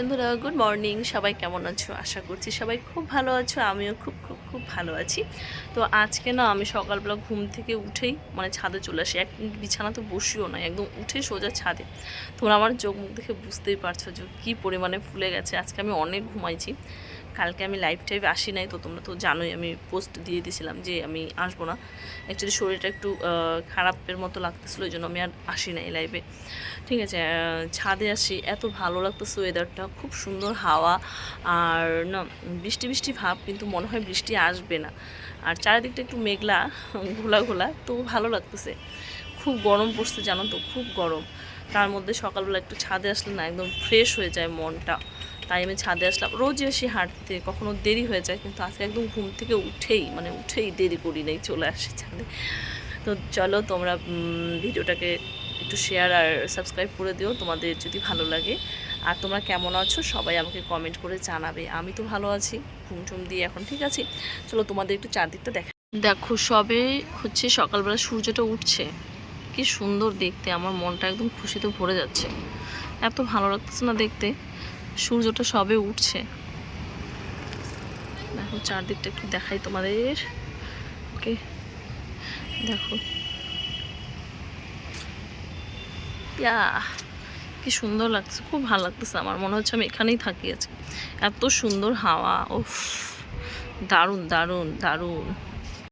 বন্ধুরা good morning সবাই কেমন আছো? আশা করছি সবাই খুব ভালো আছো। আমিও খুব খুব খুব ভালো আছি। তো আজকে না, আমি সকালবেলা ঘুম থেকে উঠেই মানে ছাদে চলে আসি। এক বিছানা তো বসিও না একদম উঠে সোজা ছাদে। তোমরা আমার চোখ মুখ দেখে বুঝতেই পারছ যে কী পরিমাণে ফুলে গেছে। আজকে আমি অনেক ঘুমাইছি। কালকে আমি লাইভ টাইভে আসি নাই, তো তোমরা তো জানোই আমি পোস্ট দিয়ে দিয়েছিলাম যে আমি আসব না। অ্যাকচুয়ালি শরীরটা একটু খারাপের মতো লাগতেছিলো, ওই জন্য আমি আর আসি নাই লাইভে ঠিক আছে ছাদে আসি, এত ভালো লাগতেছে ওয়েদারটা খুব সুন্দর হাওয়া আর না, বৃষ্টি বৃষ্টি ভাব, কিন্তু মনে হয় বৃষ্টি আসবে না। আর চারিদিকটা একটু মেঘলা, ঘোলা ঘোলা, তো ভালো লাগতেছে। খুব গরম পড়ছে জানো তো, খুব গরম। তার মধ্যে সকালবেলা একটু ছাদে আসলে না একদম ফ্রেশ হয়ে যায় মনটা। তাই আমি ছাদে আসলাম। রোজই আসি হাঁটতে, কখনো দেরি হয়ে যায়, কিন্তু আজকে একদম ঘুম থেকে উঠেই মানে উঠেই দেরি করি নাই, চলে আসি ছাদে। তো চলো তোমরা ভিডিওটাকে একটু শেয়ার আর সাবস্ক্রাইব করে দিও, তোমাদের যদি ভালো লাগে। আর তোমরা কেমন আছো? সবাই আমাকে কমেন্ট করে জানাবে। আমি তো ভালো আছি ঘুম টুম দিয়ে এখন ঠিক আছে। চলো তোমাদের একটু চারদিকটা দেখা দেখো, সবে হচ্ছে সকালবেলা সূর্যটা উঠছে। কি সুন্দর দেখতে, আমার মনটা একদম খুশিতে ভরে যাচ্ছে। এত ভালো লাগতেছে না দেখতে, সূর্যটা সবে উঠছে। দেখো, চারদিকটা একটু দেখাই তোমাদের। ওকে দেখো। ইয়া, কি সুন্দর লাগছে, খুব ভালো লাগতেছে আমার। মনে হচ্ছে আমি এখানেই থাকি আছি এত সুন্দর হাওয়া ও দারুণ দারুণ দারুণ।